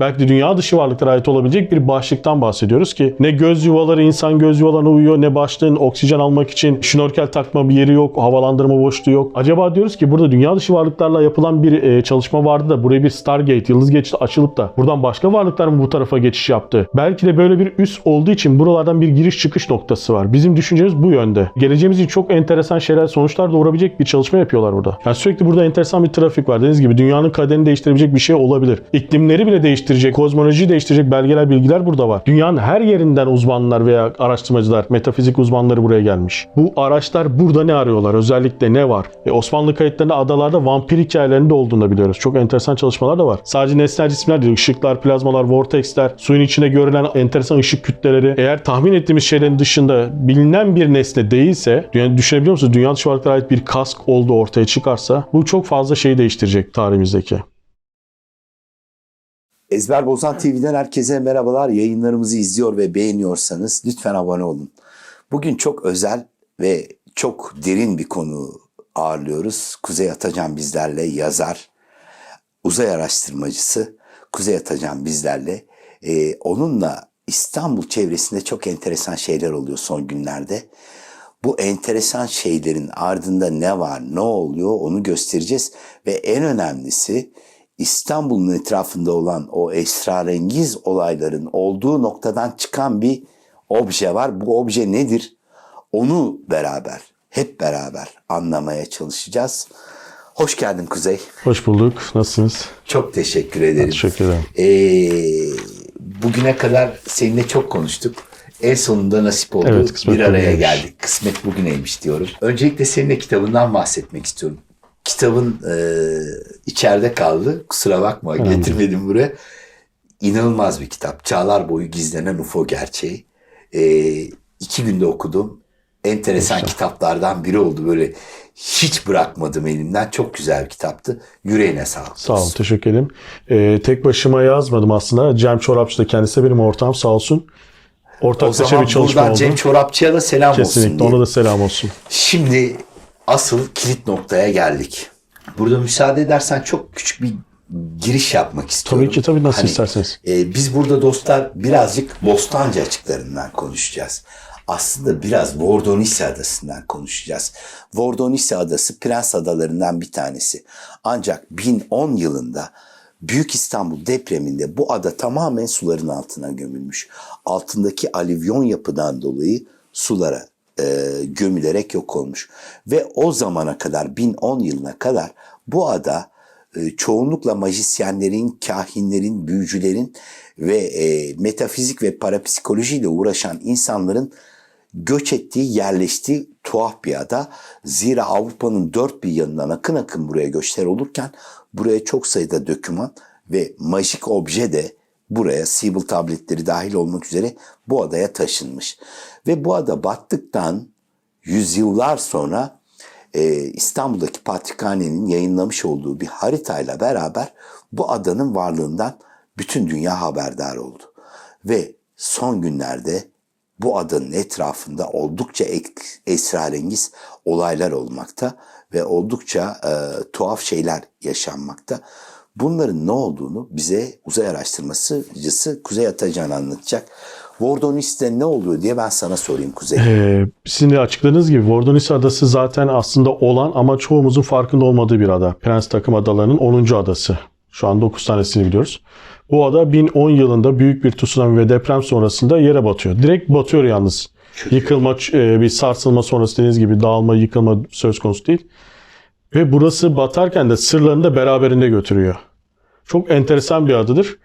belki de dünya dışı varlıklara ait olabilecek bir başlıktan bahsediyoruz ki ne göz yuvaları insan göz yuvalarına uyuyor ne başlığın oksijen almak için şnorkel takma bir yeri yok, havalandırma boşluğu yok. Acaba diyoruz ki burada dünya dışı varlıklarla yapılan bir e, çalışma vardı da buraya bir Stargate, yıldız geçidi açılıp da buradan başka varlıklar mı bu tarafa geçiş yaptı? Belki de böyle bir üs olduğu için buralardan bir giriş çıkış noktası var. Bizim düşüncemiz bu yönde. Geleceğimiz için çok enteresan şeyler, sonuçlar doğurabilecek bir çalışma yapıyorlar burada. Yani sürekli burada enteresan bir trafik var. Dediğiniz gibi dünyanın kaderini değiştirebilecek bir şey olabilir. İklimleri bile değiştirecek, kozmolojiyi değiştirecek belgeler, bilgiler burada var. Dünyanın her yerinden uzmanlar veya araştırmacılar, metafizik uzmanları buraya gelmiş. Bu araçlar burada ne arıyorlar? Özellikle ne var? E, Osmanlı kayıtlarında adalarda vampir hikayelerinde olduğunu da biliyoruz. Çok enteresan çalışmalar da var. Sadece nesnel cisimler değil, ışıklar, plazmalar, vortexler, suyun içinde görülen enteresan ışık kütleleri. Eğer tahmin ettiğimiz şeylerin dışında bilinen bir nesne değilse, yani düşünebiliyor musunuz? Dünya dışı varlıklara ait bir kask olduğu ortaya çıkarsa bu çok fazla şeyi değiştirecek tarihimizdeki. Ezber Bozan TV'den herkese merhabalar. Yayınlarımızı izliyor ve beğeniyorsanız lütfen abone olun. Bugün çok özel ve çok derin bir konu ağırlıyoruz. Kuzey Atacan bizlerle yazar, uzay araştırmacısı Kuzey Atacan bizlerle. Ee, onunla İstanbul çevresinde çok enteresan şeyler oluyor son günlerde. Bu enteresan şeylerin ardında ne var, ne oluyor onu göstereceğiz. Ve en önemlisi İstanbul'un etrafında olan o esrarengiz olayların olduğu noktadan çıkan bir obje var. Bu obje nedir? Onu beraber, hep beraber anlamaya çalışacağız. Hoş geldin Kuzey. Hoş bulduk. Nasılsınız? Çok teşekkür ederim. Teşekkür ederim. Ee, bugüne kadar seninle çok konuştuk. En sonunda nasip oldu. Evet, bir araya bugüneymiş. geldik. Kısmet bugüneymiş diyorum. Öncelikle seninle kitabından bahsetmek istiyorum. Kitabın e, içeride kaldı. Kusura bakma getirmedim buraya. İnanılmaz bir kitap. Çağlar boyu gizlenen UFO gerçeği. E, iki günde okudum. Enteresan kitaplardan biri oldu. Böyle hiç bırakmadım elimden. Çok güzel bir kitaptı. Yüreğine sağlık. Sağ olun, teşekkür ederim. Ee, tek başıma yazmadım aslında. Cem Çorapçı da kendisi benim ortağım sağ olsun. Ortaklaşa bir çalışma buradan oldu. Cem Çorapçı'ya da selam olsun Kesinlikle ona da selam olsun. Şimdi asıl kilit noktaya geldik. Burada müsaade edersen çok küçük bir giriş yapmak istiyorum. Tabii ki tabii nasıl Hani, isterseniz. e, biz burada dostlar birazcık Bostancı açıklarından konuşacağız. Aslında biraz Vordonisi adasından konuşacağız. Vordonisi adası Prens adalarından bir tanesi. Ancak 1010 yılında Büyük İstanbul depreminde bu ada tamamen suların altına gömülmüş. Altındaki alüvyon yapıdan dolayı sulara e, gömülerek yok olmuş. Ve o zamana kadar 1010 yılına kadar bu ada e, çoğunlukla majisyenlerin, kahinlerin, büyücülerin ve e, metafizik ve parapsikolojiyle uğraşan insanların göç ettiği, yerleştiği tuhaf bir ada. Zira Avrupa'nın dört bir yanından akın akın buraya göçler olurken buraya çok sayıda döküman ve majik obje de buraya Sibyl tabletleri dahil olmak üzere bu adaya taşınmış. Ve bu ada battıktan yüzyıllar sonra e, İstanbul'daki Patrikhane'nin yayınlamış olduğu bir haritayla beraber bu adanın varlığından bütün dünya haberdar oldu. Ve son günlerde bu adanın etrafında oldukça esrarengiz olaylar olmakta ve oldukça e, tuhaf şeyler yaşanmakta. Bunların ne olduğunu bize uzay araştırmacısı Kuzey Atacan anlatacak. Vordonis'te ne oluyor diye ben sana sorayım Kuzey. Ee, sizin de açıkladığınız gibi Vordonis Adası zaten aslında olan ama çoğumuzun farkında olmadığı bir ada. Prens Takım Adaları'nın 10. adası. Şu an 9 tanesini biliyoruz. Bu ada 1010 yılında büyük bir tsunami ve deprem sonrasında yere batıyor. Direkt batıyor yalnız. Yıkılma, e, bir sarsılma sonrası dediğiniz gibi dağılma, yıkılma söz konusu değil. Ve burası batarken de sırlarını da beraberinde götürüyor. Çok enteresan bir adıdır.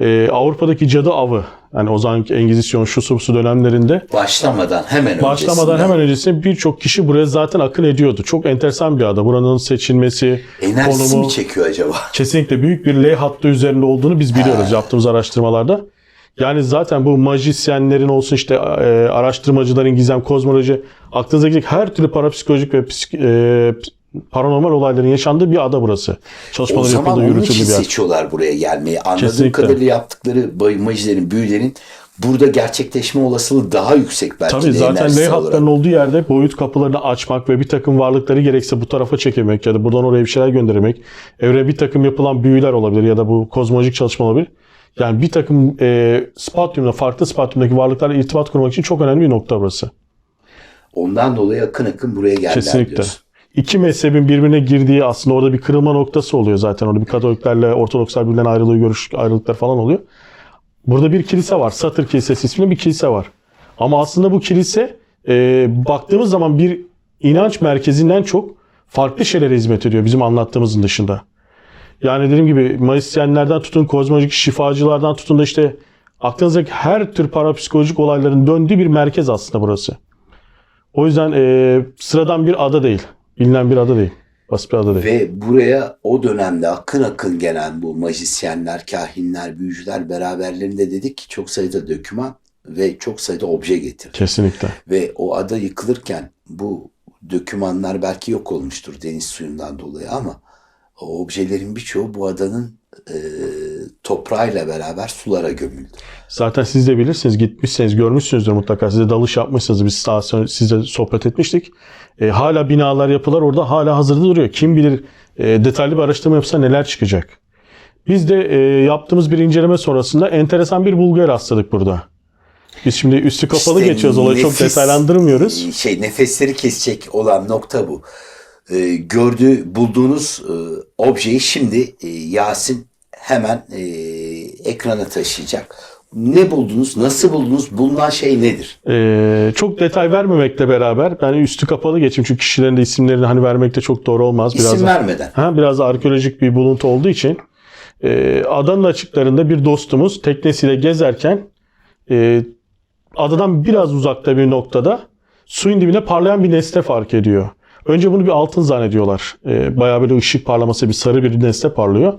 Ee, Avrupa'daki cadı avı, yani o zamanki Engizisyon, şu su dönemlerinde Başlamadan hemen Başlamadan öncesinde hemen öncesinde birçok kişi buraya zaten akın ediyordu. Çok enteresan bir ada. Buranın seçilmesi, enerjisi konumu mi çekiyor acaba? kesinlikle büyük bir L hattı üzerinde olduğunu biz biliyoruz yaptığımız araştırmalarda. Yani zaten bu majisyenlerin olsun işte e, araştırmacıların gizem, kozmoloji aklınıza gelecek her türlü parapsikolojik ve psik- e, paranormal olayların yaşandığı bir ada burası. O Çalışmaları zaman yapıldığı, onun için bir yer. seçiyorlar buraya gelmeyi. Anladığım Kesinlikle. kadarıyla yaptıkları bayılmacıların, büyülerin burada gerçekleşme olasılığı daha yüksek belki Tabii de zaten L hatlarının olduğu yerde boyut kapılarını açmak ve bir takım varlıkları gerekse bu tarafa çekmek ya da buradan oraya bir şeyler göndermek. Evrene bir takım yapılan büyüler olabilir ya da bu kozmolojik çalışma olabilir. Yani bir takım e, spatyumda, farklı spatyumdaki varlıklarla irtibat kurmak için çok önemli bir nokta burası. Ondan dolayı akın akın buraya geldiler Kesinlikle. diyorsun. İki mezhebin birbirine girdiği aslında orada bir kırılma noktası oluyor zaten. Orada bir Katoliklerle Ortodokslar birbirinden ayrılığı, görüş ayrılıklar falan oluyor. Burada bir kilise var. Satır Kilisesi isminde bir kilise var. Ama aslında bu kilise e, baktığımız zaman bir inanç merkezinden çok farklı şeylere hizmet ediyor bizim anlattığımızın dışında. Yani dediğim gibi Mayısyenlerden tutun, kozmolojik şifacılardan tutun da işte aklınızdaki her tür parapsikolojik olayların döndüğü bir merkez aslında burası. O yüzden e, sıradan bir ada değil. Bilinen bir ada değil. Basit bir ada değil. Ve buraya o dönemde akın akın gelen bu majisyenler, kahinler, büyücüler beraberlerinde dedik ki çok sayıda döküman ve çok sayıda obje getirdi. Kesinlikle. Ve o ada yıkılırken bu dökümanlar belki yok olmuştur deniz suyundan dolayı ama o objelerin birçoğu bu adanın e, toprağıyla beraber sulara gömüldü. Zaten siz de bilirsiniz gitmişseniz görmüşsünüzdür mutlaka. Size dalış yapmışsınız. Biz daha sonra sizle sohbet etmiştik. E, hala binalar yapılar orada hala hazırda duruyor. Kim bilir e, detaylı bir araştırma yapsa neler çıkacak. Biz de e, yaptığımız bir inceleme sonrasında enteresan bir bulguya rastladık burada. Biz şimdi üstü kapalı İşte geçiyoruz olayı çok detaylandırmıyoruz. Şey nefesleri kesecek olan nokta bu. Ee, gördüğü, bulduğunuz e, objeyi şimdi e, Yasin hemen e, ekrana taşıyacak. Ne buldunuz? Nasıl buldunuz? Bulunan şey nedir? Ee, çok detay vermemekle beraber ben üstü kapalı geçeyim çünkü kişilerin de isimlerini hani vermek de çok doğru olmaz. Biraz İsim da- vermeden. Ha, biraz da arkeolojik bir buluntu olduğu için e, adanın açıklarında bir dostumuz teknesiyle gezerken e, adadan biraz uzakta bir noktada suyun dibine parlayan bir nesne fark ediyor. Önce bunu bir altın zannediyorlar. E, bayağı böyle ışık parlaması bir sarı bir nesne parlıyor.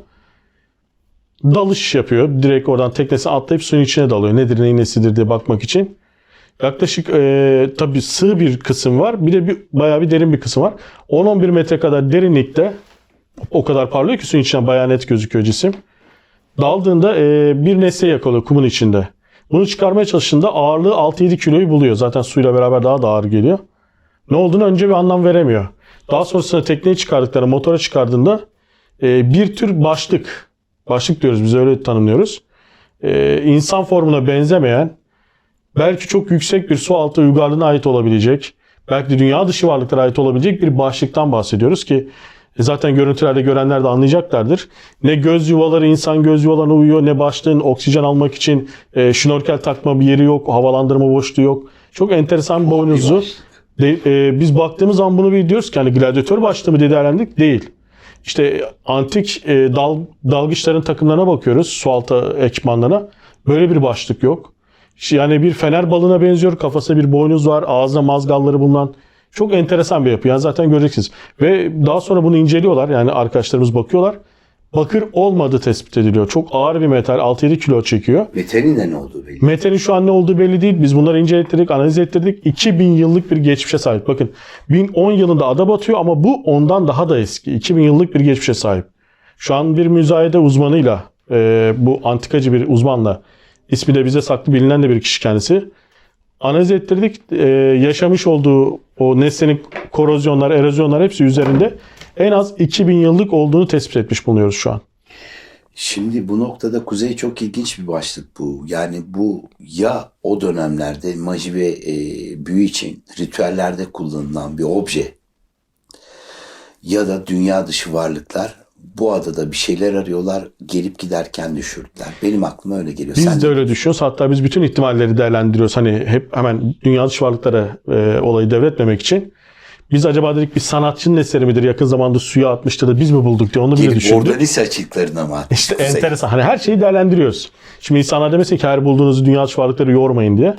Dalış yapıyor. Direkt oradan teknesine atlayıp suyun içine dalıyor. Nedir neyin nesidir diye bakmak için. Yaklaşık e, tabii sığ bir kısım var. Bir de bir, bayağı bir derin bir kısım var. 10-11 metre kadar derinlikte o kadar parlıyor ki suyun içinden bayağı net gözüküyor cisim. Daldığında e, bir nesne yakalıyor kumun içinde. Bunu çıkarmaya çalıştığında ağırlığı 6-7 kiloyu buluyor. Zaten suyla beraber daha da ağır geliyor. Ne olduğunu önce bir anlam veremiyor. Daha sonrasında tekneyi çıkardıklarında, motora çıkardığında e, bir tür başlık, başlık diyoruz biz öyle tanımlıyoruz. E, insan formuna benzemeyen, belki çok yüksek bir su altı uygarlığına ait olabilecek, belki de dünya dışı varlıklara ait olabilecek bir başlıktan bahsediyoruz ki e, zaten görüntülerde görenler de anlayacaklardır. Ne göz yuvaları insan göz yuvalarına uyuyor ne başlığın oksijen almak için e, şnorkel takma bir yeri yok, havalandırma boşluğu yok. Çok enteresan bir boynuzlu. De- e, biz baktığımız zaman bunu bir diyoruz ki hani gladyatör başlığı mı diye değerlendirdik. Değil. İşte antik e, dal, dalgıçların takımlarına bakıyoruz. Sualtı ekipmanlarına. Böyle bir başlık yok. Yani bir fener balığına benziyor. Kafasında bir boynuz var. Ağzına mazgalları bulunan. Çok enteresan bir yapı. Yani zaten göreceksiniz. Ve daha sonra bunu inceliyorlar. Yani arkadaşlarımız bakıyorlar. Bakır olmadığı tespit ediliyor. Çok ağır bir metal. 6-7 kilo çekiyor. Metalin de ne olduğu belli. Metalin şu an ne olduğu belli değil. Biz bunları incelettirdik, analiz ettirdik. 2000 yıllık bir geçmişe sahip. Bakın 1010 yılında ada batıyor ama bu ondan daha da eski. 2000 yıllık bir geçmişe sahip. Şu an bir müzayede uzmanıyla, e, bu antikacı bir uzmanla, ismi de bize saklı bilinen de bir kişi kendisi. Analiz ettirdik. E, yaşamış olduğu o nesnenin korozyonlar, erozyonlar hepsi üzerinde en az 2000 yıllık olduğunu tespit etmiş bulunuyoruz şu an. Şimdi bu noktada Kuzey çok ilginç bir başlık bu. Yani bu ya o dönemlerde maji ve e, büyü için ritüellerde kullanılan bir obje ya da dünya dışı varlıklar bu adada bir şeyler arıyorlar gelip giderken düşürdüler. Benim aklıma öyle geliyor. Biz Sen de öyle düşünüyoruz. Hatta biz bütün ihtimalleri değerlendiriyoruz. Hani hep hemen dünya dışı varlıklara e, olayı devretmemek için. Biz acaba dedik bir sanatçının eseri midir? Yakın zamanda suya atmıştır da biz mi bulduk diye onu bile düşündük. orada lise açıklarına mı atmış İşte Kuzey? enteresan. Hani her şeyi değerlendiriyoruz. Şimdi insanlar demesin ki her bulduğunuzu dünya varlıkları yormayın diye.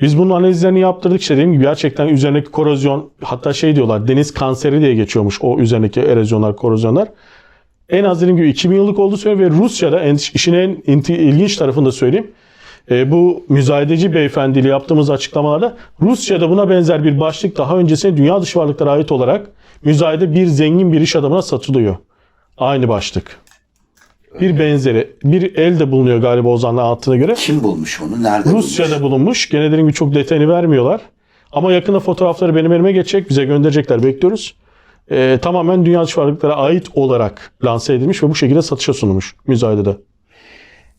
Biz bunun analizlerini yaptırdık. İşte dediğim gibi gerçekten üzerindeki korozyon hatta şey diyorlar deniz kanseri diye geçiyormuş o üzerindeki erozyonlar, korozyonlar. En az dediğim gibi 2000 yıllık olduğu söyleniyor ve Rusya'da işin en ilginç tarafını da söyleyeyim. E, bu müzayedeci beyefendiyle yaptığımız açıklamalarda Rusya'da buna benzer bir başlık daha öncesinde dünya dışı varlıklara ait olarak müzayede bir zengin bir iş adamına satılıyor. Aynı başlık. Bir benzeri. Bir elde bulunuyor galiba Ozan'la anlattığına göre. Kim bulmuş onu? Nerede bulmuş? Rusya'da bulunmuş. Gene dediğim gibi çok detayını vermiyorlar. Ama yakında fotoğrafları benim elime geçecek. Bize gönderecekler. Bekliyoruz. Ee, tamamen dünya dışı varlıklara ait olarak lanse edilmiş ve bu şekilde satışa sunulmuş müzayedede.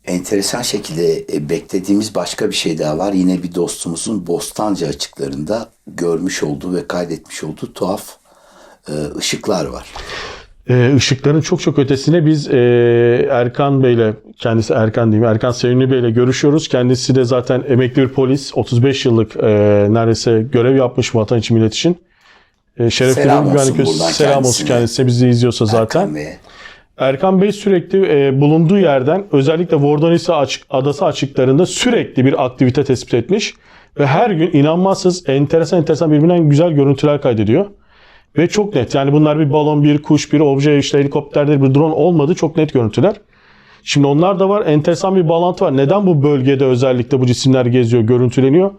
Enteresan şekilde e, beklediğimiz başka bir şey daha var. Yine bir dostumuzun Bostancı açıklarında görmüş olduğu ve kaydetmiş olduğu tuhaf e, ışıklar var. Ee, ışıkların çok çok ötesine biz e, Erkan Bey'le, kendisi Erkan diyeyim, Erkan Sevimli Bey'le görüşüyoruz. Kendisi de zaten emekli bir polis, 35 yıllık e, neredeyse görev yapmış vatan için, millet için. E, şerefli Selam olsun güvenlik buradan selam olsun kendisine. kendisine bizi izliyorsa zaten. Erkan Bey'e. Erkan Bey sürekli e, bulunduğu yerden özellikle Vordonisya açık, adası açıklarında sürekli bir aktivite tespit etmiş. Ve her gün inanmazsınız enteresan enteresan birbirinden güzel görüntüler kaydediyor. Ve çok net yani bunlar bir balon, bir kuş, bir obje, işte helikopterdir, bir drone olmadı. Çok net görüntüler. Şimdi onlar da var. Enteresan bir bağlantı var. Neden bu bölgede özellikle bu cisimler geziyor, görüntüleniyor?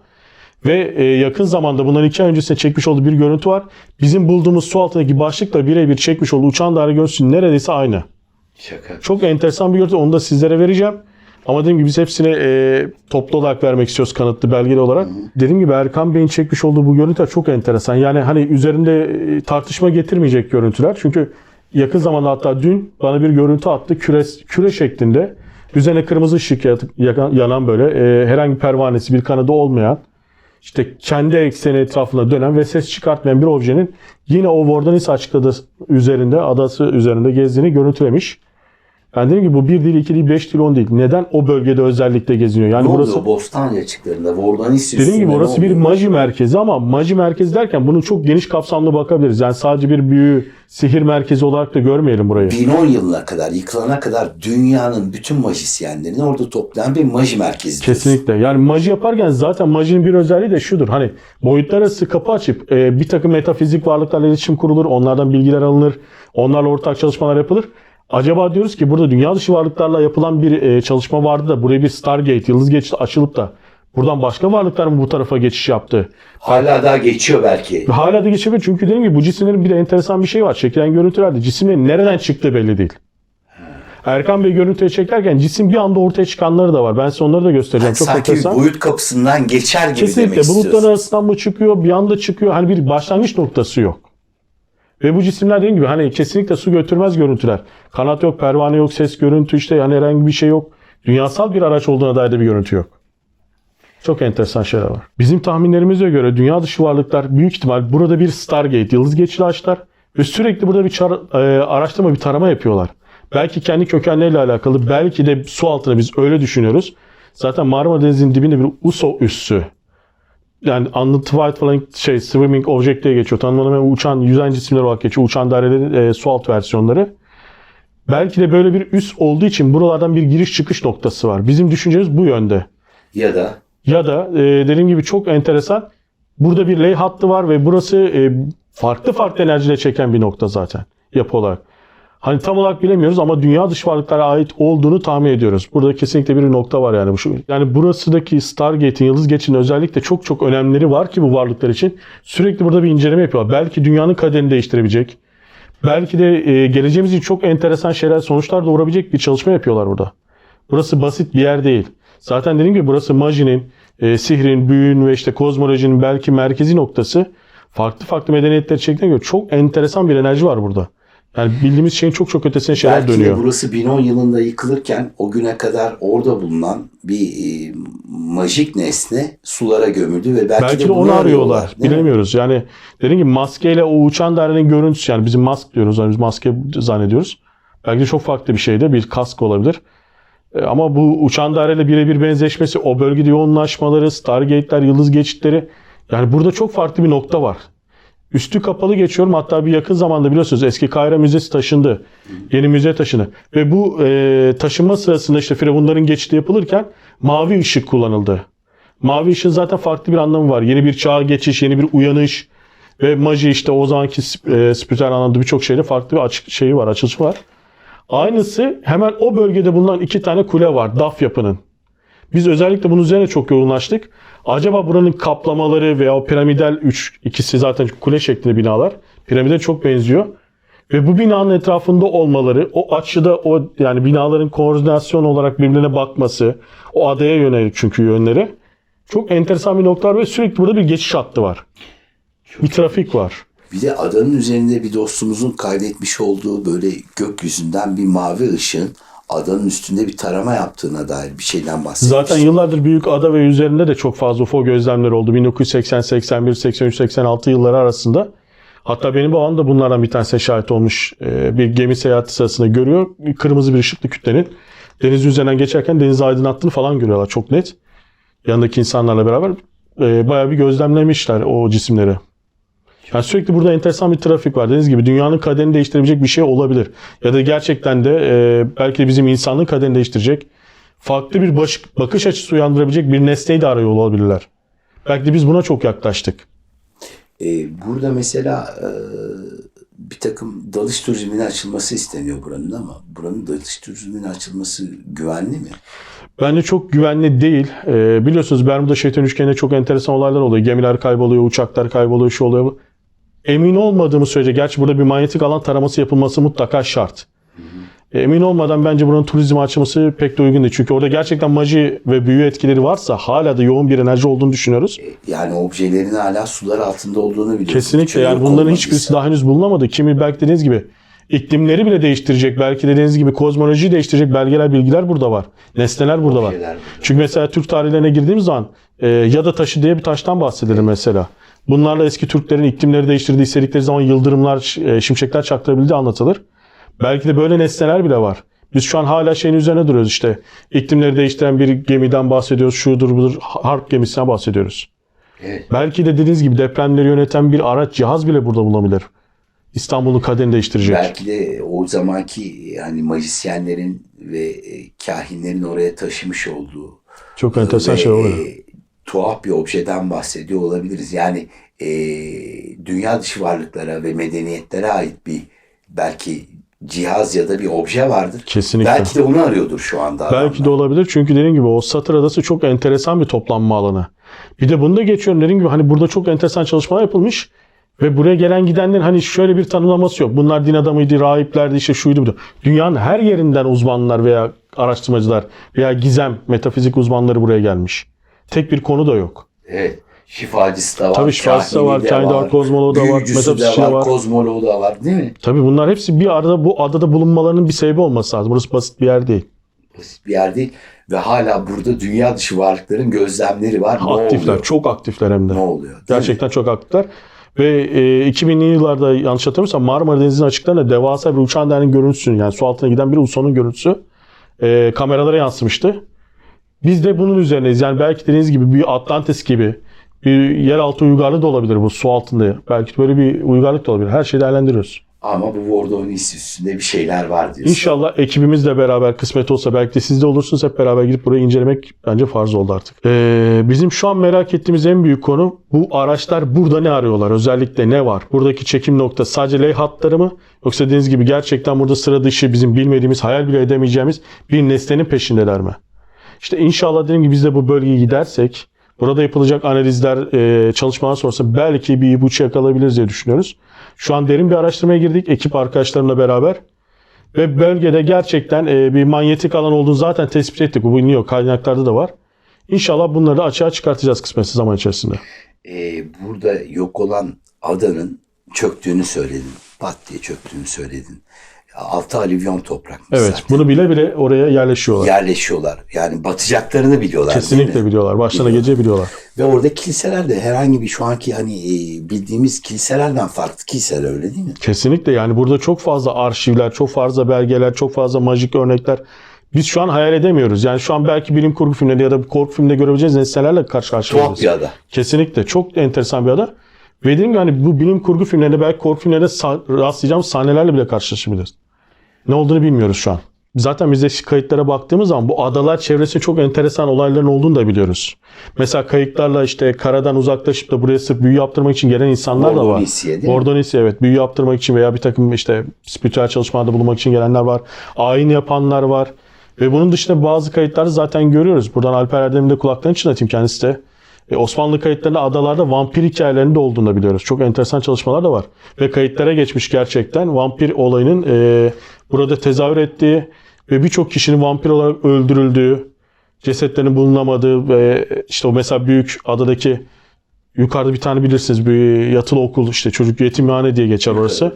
Ve e, yakın zamanda bundan iki ay öncesinde çekmiş olduğu bir görüntü var. Bizim bulduğumuz su altındaki başlıkla birebir çekmiş olduğu uçağın daire görüntüsü neredeyse aynı. Şaka. Çok enteresan bir görüntü. Onu da sizlere vereceğim. Ama dediğim gibi biz hepsine e, toplu olarak vermek istiyoruz kanıtlı belgeli olarak. Dediğim gibi Erkan Bey'in çekmiş olduğu bu görüntüler çok enteresan. Yani hani üzerinde e, tartışma getirmeyecek görüntüler. Çünkü yakın zamanda hatta dün bana bir görüntü attı. Küre, küre şeklinde. Üzerine kırmızı ışık yanan böyle e, herhangi bir pervanesi bir kanadı olmayan işte kendi ekseni etrafında dönen ve ses çıkartmayan bir objenin yine o Vordonis açıkladığı üzerinde, adası üzerinde gezdiğini görüntülemiş. Ben dedim ki bu bir değil, iki değil, beş değil, on değil. Neden o bölgede özellikle geziniyor? Yani Ne burası oluyor Bostancı açıklarında? Vordanis dediğim gibi orası bir maji merkezi ama maji merkezi derken bunun çok geniş kapsamlı bakabiliriz. Yani sadece bir büyü, sihir merkezi olarak da görmeyelim burayı. 1010 yılına kadar, yıkılana kadar dünyanın bütün majisyenlerini orada toplayan bir maji merkezi. Kesinlikle. Yani maji yaparken zaten majinin bir özelliği de şudur. Hani boyutlar arası kapı açıp e, bir takım metafizik varlıklarla iletişim kurulur. Onlardan bilgiler alınır. Onlarla ortak çalışmalar yapılır. Acaba diyoruz ki burada dünya dışı varlıklarla yapılan bir e, çalışma vardı da buraya bir Stargate, yıldız geçidi açılıp da buradan başka varlıklar mı bu tarafa geçiş yaptı? Hala daha geçiyor belki. Hala da geçebilir. Çünkü dediğim gibi bu cisimlerin bir de enteresan bir şey var. Çekilen görüntülerde cisimlerin nereden çıktığı belli değil. Erkan Bey görüntüye çekerken cisim bir anda ortaya çıkanları da var. Ben size onları da göstereceğim. Çok Sanki enteresan. boyut kapısından geçer gibi Kesinlikle demek bulutların istiyorsun. arasından mı çıkıyor, bir anda çıkıyor. Hani bir başlangıç noktası yok. Ve bu cisimler dediğim gibi hani kesinlikle su götürmez görüntüler. Kanat yok, pervane yok, ses, görüntü işte yani herhangi bir şey yok. Dünyasal bir araç olduğuna dair de bir görüntü yok. Çok enteresan şeyler var. Bizim tahminlerimize göre dünya dışı varlıklar büyük ihtimal burada bir Stargate, yıldız geçidi açtılar ve sürekli burada bir çar- e, araştırma, bir tarama yapıyorlar. Belki kendi kökenleriyle alakalı, belki de su altına biz öyle düşünüyoruz. Zaten Marmara Denizi'nin dibinde bir USO üssü. Yani Unidentified falan şey Swimming Object diye geçiyor. Tanımlanamayan uçan yüzen cisimler olarak geçiyor. Uçan dairelerin e, su alt versiyonları. Belki de böyle bir üs olduğu için buralardan bir giriş çıkış noktası var. Bizim düşüncemiz bu yönde. Ya da Ya da e, dediğim gibi çok enteresan. Burada bir ley hattı var ve burası e, farklı farklı enerjiyle çeken bir nokta zaten yapı olarak. Hani tam olarak bilemiyoruz ama dünya dışı varlıklara ait olduğunu tahmin ediyoruz. Burada kesinlikle bir nokta var yani. şu- Yani burasıdaki Stargate'in, Yıldız Geçidin özellikle çok çok önemleri var ki bu varlıklar için. Sürekli burada bir inceleme yapıyorlar. Belki dünyanın kaderini değiştirebilecek. Belki de e, geleceğimiz için çok enteresan şeyler, sonuçlar doğurabilecek bir çalışma yapıyorlar burada. Burası basit bir yer değil. Zaten dediğim gibi burası majinin, e, sihrin, büyünün ve işte kozmolojinin belki merkezi noktası. Farklı farklı medeniyetleri çektiğine göre çok enteresan bir enerji var burada. Yani bildiğimiz şeyin çok çok ötesine şeyler belki dönüyor. de burası 1010 yılında yıkılırken o güne kadar orada bulunan bir e, majik nesne sulara gömüldü ve belki, Belki de bunu onu arıyorlar. değil mi? Bilemiyoruz. Yani dediğim gibi maskeyle o uçan dairenin görüntüsü yani bizim mask diyoruz. Yani biz maske zannediyoruz. Belki de çok farklı bir şeydi. Bir kask olabilir. E, Ama bu uçan daireyle birebir benzeşmesi, o bölgede yoğunlaşmaları, Stargate'ler, yıldız geçitleri. Yani burada çok farklı bir nokta var. Üstü kapalı geçiyorum. Hatta bir yakın zamanda biliyorsunuz eski Kayra Müzesi taşındı. Yeni müze taşındı. Ve bu e, taşınma sırasında işte firavunların geçidi yapılırken mavi ışık kullanıldı. Mavi ışığın zaten farklı bir anlamı var. Yeni bir çağa geçiş, yeni bir uyanış ve maji işte o zamanki e, spiritüel anlamda birçok şeyde farklı bir açık şeyi var, açılışı var. Aynısı hemen o bölgede bulunan iki tane kule var DAF yapının. Biz özellikle bunun üzerine çok yoğunlaştık. Acaba buranın kaplamaları veya o piramidal üç ikisi zaten kule şeklinde binalar. Piramide çok benziyor. Ve bu binanın etrafında olmaları, o açıda o yani binaların koordinasyon olarak birbirine bakması, o adaya yönelik çünkü yönleri. Çok enteresan bir nokta var ve sürekli burada bir geçiş hattı var. Bir trafik var. Bir de adanın üzerinde bir dostumuzun kaydetmiş olduğu böyle gökyüzünden bir mavi ışığın adanın üstünde bir tarama yaptığına dair bir şeyden bahsetmiş. Zaten yıllardır büyük ada ve üzerinde de çok fazla UFO gözlemleri oldu. 1980, 81, 83, 86 yılları arasında. Hatta benim babam da bunlardan bir tanesine şahit olmuş. Ee, bir gemi seyahati sırasında görüyor. Kırmızı bir ışıklı kütlenin deniz üzerinden geçerken denizi aydınlattığını falan görüyorlar çok net. Yanındaki insanlarla beraber e, bayağı bir gözlemlemişler o cisimleri. Yani sürekli burada enteresan bir trafik var. Dediğiniz gibi dünyanın kaderini değiştirebilecek bir şey olabilir. Ya da gerçekten de e, belki de bizim insanlığın kaderini değiştirecek farklı bir baş- bakış açısı uyandırabilecek bir nesneyi de arıyor olabilirler. Belki de biz buna çok yaklaştık. Ee, burada mesela e, bir takım dalış turizmine açılması isteniyor buranın ama buranın dalış turizmine açılması güvenli mi? Bence çok güvenli değil. Ee, biliyorsunuz Bermuda Şeytan Üçgeni'nde çok enteresan olaylar oluyor. Gemiler kayboluyor, uçaklar kayboluyor, şu oluyor. Emin olmadığımız sürece, gerçi burada bir manyetik alan taraması yapılması mutlaka şart. Emin olmadan bence buranın turizme açılması pek de uygun değil. Çünkü orada gerçekten maji ve büyü etkileri varsa hala da yoğun bir enerji olduğunu düşünüyoruz. Yani objelerin hala sular altında olduğunu biliyoruz. Kesinlikle yani bunların hiçbirisi daha henüz bulunamadı. Kimi belki dediğiniz gibi iklimleri bile değiştirecek. Belki dediğiniz gibi kozmolojiyi değiştirecek belgeler, bilgiler burada var. Nesneler burada var. Çünkü mesela Türk tarihlerine girdiğimiz zaman e, Yada taşı diye bir taştan bahsedilir mesela. Bunlarla eski Türklerin iklimleri değiştirdiği, istedikleri zaman yıldırımlar, e, şimşekler çaktırabildiği anlatılır. Belki de böyle nesneler bile var. Biz şu an hala şeyin üzerine duruyoruz işte. İklimleri değiştiren bir gemiden bahsediyoruz. Şudur budur harp gemisine bahsediyoruz. Evet. Belki de dediğiniz gibi depremleri yöneten bir araç, cihaz bile burada bulunabilir. İstanbul'un kaderini değiştirecek. Belki de o zamanki yani majisyenlerin ve e, kahinlerin oraya taşımış olduğu Çok enteresan şey oluyor. e, tuhaf bir objeden bahsediyor olabiliriz. Yani e, dünya dışı varlıklara ve medeniyetlere ait bir belki cihaz ya da bir obje vardır. Kesinlikle. Belki de onu arıyordur şu anda. Belki adamlar. de olabilir çünkü dediğim gibi o Satır Adası çok enteresan bir toplanma alanı. Bir de bunu da geçiyorum dediğim gibi hani burada çok enteresan çalışmalar yapılmış ve buraya gelen gidenlerin hani şöyle bir tanımlaması yok. Bunlar din adamıydı, rahiplerdi, işte şuydu buydu. Dünyanın her yerinden uzmanlar veya araştırmacılar veya gizem, metafizik uzmanları buraya gelmiş. Tek bir konu da yok. Evet. Şifacısı da var. Tabii şifacısı da var, de var, kozmoloğu da var, metafizikçi var, var. kozmoloğu da var değil mi? Tabii bunlar hepsi bir arada bu adada bulunmalarının bir sebebi olması lazım. Burası basit bir yer değil. Basit bir yer değil. Ve hala burada dünya dışı varlıkların gözlemleri var. Ne aktifler, oluyor? çok aktifler hem de. Ne oluyor? Değil mi? Gerçekten çok aktifler. Ve e, 2000'li yıllarda yanlış hatırlamıyorsam Marmara Denizi'nin açıklarında devasa bir uçan derinin görüntüsünün yani su altına giden bir UFO'nun görüntüsü e, kameralara yansımıştı. Biz de bunun üzerineyiz. Yani belki dediğiniz gibi bir Atlantis gibi bir yeraltı uygarlığı da olabilir bu su altında. Belki böyle bir uygarlık da olabilir. Her şeyi değerlendiriyoruz. Ama bu Vordonis üstünde bir şeyler var diyorsun. İnşallah ekibimizle beraber kısmet olsa belki de siz de olursunuz hep beraber gidip burayı incelemek bence farz oldu artık. Ee, bizim şu an merak ettiğimiz en büyük konu bu araçlar burada ne arıyorlar? Özellikle ne var? Buradaki çekim nokta sadece ley hatları mı? Yoksa dediğiniz gibi gerçekten burada sıra dışı bizim bilmediğimiz, hayal bile edemeyeceğimiz bir nesnenin peşindeler mi? İşte inşallah dediğim gibi biz de bu bölgeye gidersek burada yapılacak analizler, e, çalışmalar sonrası belki bir ipucu yakalayabiliriz diye düşünüyoruz. Şu an derin bir araştırmaya girdik ekip arkadaşlarımla beraber. Ve bölgede gerçekten e, bir manyetik alan olduğunu zaten tespit ettik. Bu biliniyor. Kaynaklarda da var. İnşallah bunları da açığa çıkartacağız kısmetse zaman içerisinde. Ee, burada yok olan adanın çöktüğünü söyledin. Pat diye çöktüğünü söyledin. Altı alüvyon toprakmış Evet. zaten. Bunu bile bile oraya yerleşiyorlar. Yerleşiyorlar. Yani batacaklarını biliyorlar Kesinlikle biliyorlar. Başlarına Biliyorlar. gece biliyorlar. Ve orada kiliseler de herhangi bir şu anki hani e, bildiğimiz kiliselerden farklı kiliseler öyle değil mi? Kesinlikle yani burada çok fazla arşivler, çok fazla belgeler, çok fazla majik örnekler. Biz şu an hayal edemiyoruz. Yani şu an belki bilim kurgu filmleri ya da korku filminde görebileceğiz nesnelerle karşı karşıyayız. Tuhaf bir ada. Kesinlikle. Çok enteresan bir ada. Ve dediğim gibi hani bu bilim kurgu filmlerinde belki korku filmlerinde sa- rastlayacağımız sahnelerle bile karşılaşabiliriz. Ne olduğunu bilmiyoruz şu an. Zaten biz de kayıtlara baktığımız zaman bu adalar çevresinde çok enteresan olayların olduğunu da biliyoruz. Mesela kayıklarla işte karadan uzaklaşıp da buraya sırf büyü yaptırmak için gelen insanlar da var. Bordonisya evet büyü yaptırmak için veya bir takım işte spiritüel çalışmalarda bulunmak için gelenler var. Ayin yapanlar var. Ve bunun dışında bazı kayıtları zaten görüyoruz. Buradan Alper Erdem'in de kulaklarını çınlatayım kendisi de. E, Osmanlı kayıtlarında adalarda vampir hikayelerinin de olduğunu da biliyoruz. Çok enteresan çalışmalar da var. Ve kayıtlara geçmiş gerçekten vampir olayının e, burada tezahür ettiği ve birçok kişinin vampir olarak öldürüldüğü, cesetlerinin bulunamadığı ve işte o mesela büyük adadaki yukarıda bir tane bilirsiniz bir yatılı okul işte çocuk yetimhane diye geçer orası.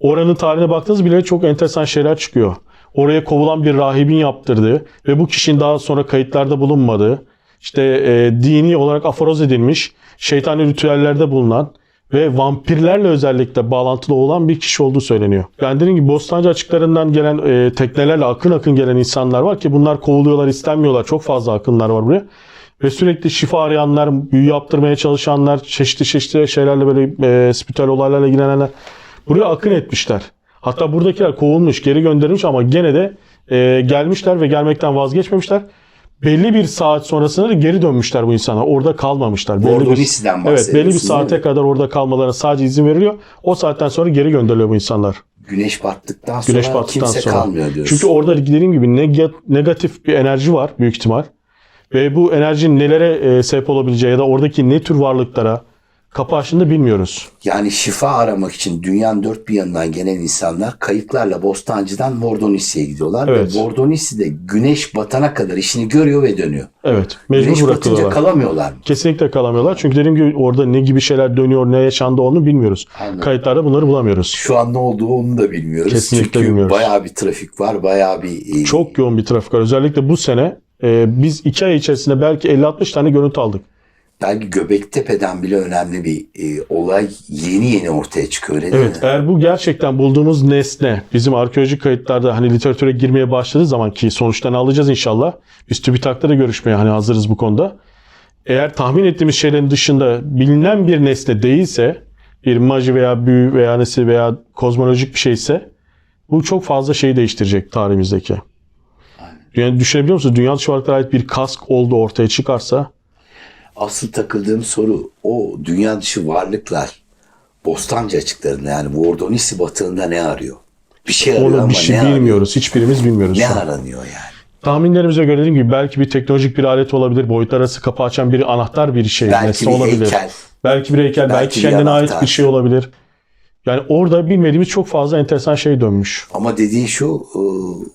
Oranın tarihine baktığınız bile çok enteresan şeyler çıkıyor. oraya kovulan bir rahibin yaptırdığı ve bu kişinin daha sonra kayıtlarda bulunmadığı, işte e, dini olarak aforoz edilmiş, şeytani ritüellerde bulunan ve vampirlerle özellikle bağlantılı olan bir kişi olduğu söyleniyor. Yani dediğim gibi Bostancı açıklarından gelen e, teknelerle akın akın gelen insanlar var ki bunlar kovuluyorlar, istenmiyorlar. Çok fazla akınlar var buraya. Ve sürekli şifa arayanlar, büyü yaptırmaya çalışanlar, çeşitli çeşitli şeylerle böyle e, spiritüel olaylarla ilgilenenler buraya akın etmişler. Hatta buradakiler kovulmuş, geri gönderilmiş ama gene de e, gelmişler ve gelmekten vazgeçmemişler. Belli bir saat sonrasında da geri dönmüşler bu insanlar. Orada kalmamışlar. Belli bir, evet, belli bir saate kadar orada kalmalarına sadece izin veriliyor. O saatten sonra geri gönderiliyor bu insanlar. Güneş battıktan sonra Güneş battıktan kimse sonra. kalmıyor diyorsun. Çünkü orada dediğim gibi neg- negatif bir enerji var büyük ihtimal. Ve bu enerjinin nelere e, sebep olabileceği ya da oradaki ne tür varlıklara kapı açtığını bilmiyoruz. Yani şifa aramak için dünyanın dört bir yanından gelen insanlar kayıklarla Bostancı'dan Vordonisi'ye gidiyorlar. Evet. Ve Vordonisi'de güneş batana kadar işini görüyor ve dönüyor. Evet. Mecbur Güneş batınca bırakılıyorlar. kalamıyorlar mı? Kesinlikle kalamıyorlar. Çünkü dediğim gibi orada ne gibi şeyler dönüyor, ne yaşandı onu bilmiyoruz. Anladım. Kayıtlarda bunları bulamıyoruz. Şu an ne olduğu onu da bilmiyoruz. Kesinlikle Çünkü bilmiyoruz. bayağı bir trafik var. Bayağı bir... e, Çok yoğun bir trafik var. Özellikle bu sene e, biz iki ay içerisinde belki 50-60 tane görüntü aldık. Belki Göbektepe'den bile önemli bir e, olay yeni yeni ortaya çıkıyor öyle değil Evet mi? eğer bu gerçekten bulduğumuz nesne bizim arkeolojik kayıtlarda hani literatüre girmeye başladığı zaman ki sonuçlarını alacağız inşallah. Biz TÜBİTAK'ta da görüşmeye hani hazırız bu konuda. Eğer tahmin ettiğimiz şeylerin dışında bilinen bir nesne değilse bir maji veya büyü veya nesi veya kozmolojik bir şeyse bu çok fazla şeyi değiştirecek tarihimizdeki. Yani düşünebiliyor musunuz? Dünya dışı varlıklara ait bir kask olduğu ortaya çıkarsa Asıl takıldığım soru o dünya dışı varlıklar Bostancı açıklarında yani Vordonisi batığında ne arıyor? Bir şey arıyor onu ama bir şey ne arıyor? bilmiyoruz. Hiçbirimiz bilmiyoruz. Ne aranıyor yani? Tahminlerimize göre dediğim gibi belki bir teknolojik bir alet olabilir. Boyutlar arası kapı açan bir anahtar bir şey. Belki bir olabilir. heykel. Belki bir heykel. Belki, Belki kendine ait anahtar. bir şey olabilir. Yani orada bilmediğimiz çok fazla enteresan şey dönmüş. Ama dediğin şu e,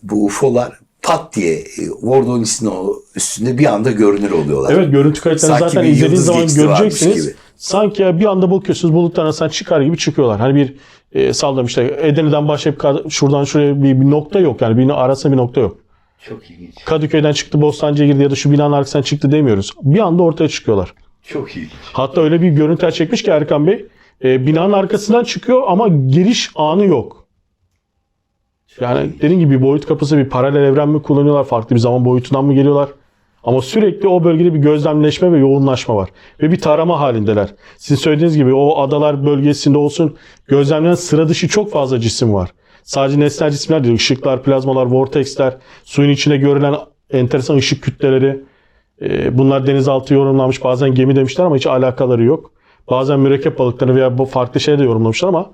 bu UFO'lar pat diye e, Vordonisi'nin o üstünde bir anda görünür oluyorlar. Evet görüntü kayıtlarını Sanki zaten izlediğiniz zaman göreceksiniz. gibi. Sanki ya bir anda bakıyorsunuz bulutlar arasından çıkar gibi çıkıyorlar. Hani bir e, sallam işte Edirne'den başlayıp şuradan şuraya bir, bir nokta yok. Yani bir arasında bir nokta yok. Çok ilginç. Kadıköy'den çıktı Bostancı'ya girdi ya da şu binanın arkasından çıktı demiyoruz. Bir anda ortaya çıkıyorlar. Çok ilginç. Hatta öyle bir görüntüler çekmiş ki Erkan Bey. e, binanın arkasından çıkıyor ama giriş anı yok. Yani dediğim gibi bir boyut kapısı bir paralel evren mi kullanıyorlar? Farklı bir zaman boyutundan mı geliyorlar? Ama sürekli o bölgede bir gözlemleşme ve yoğunlaşma var. Ve bir tarama halindeler. Sizin söylediğiniz gibi o adalar bölgesinde olsun gözlemlenen sıra dışı çok fazla cisim var. Sadece nesnel cisimler değil. ışıklar, plazmalar, vortexler, suyun içinde görülen enteresan ışık kütleleri. E, bunlar denizaltı yorumlanmış. Bazen gemi demişler ama hiç alakaları yok. Bazen mürekkep balıkları veya bu farklı şeyler de yorumlamışlar ama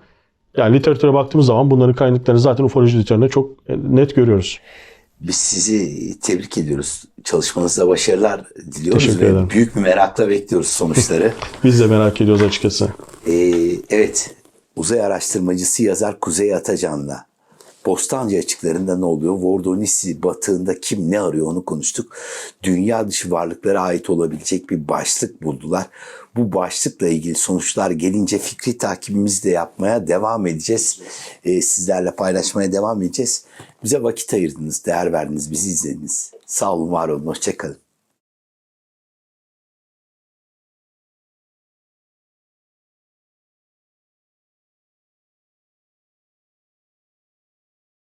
yani literatüre baktığımız zaman bunların kaynaklarını zaten ufoloji literatüründe çok net görüyoruz. Biz sizi tebrik ediyoruz. Çalışmanızda başarılar diliyoruz Teşekkür ederim. büyük bir merakla bekliyoruz sonuçları. Biz de merak ediyoruz açıkçası. Ee, evet, uzay araştırmacısı yazar Kuzey Atacan'la Bostancı açıklarında ne oluyor? Vordonisi batığında kim ne arıyor onu konuştuk. Dünya dışı varlıklara ait olabilecek bir başlık buldular. Bu başlıkla ilgili sonuçlar gelince fikri takibimizi de yapmaya devam edeceğiz. Ee, sizlerle paylaşmaya devam edeceğiz. Bize vakit ayırdınız, değer verdiniz, bizi izlediniz. Sağ olun, var olun, hoşçakalın.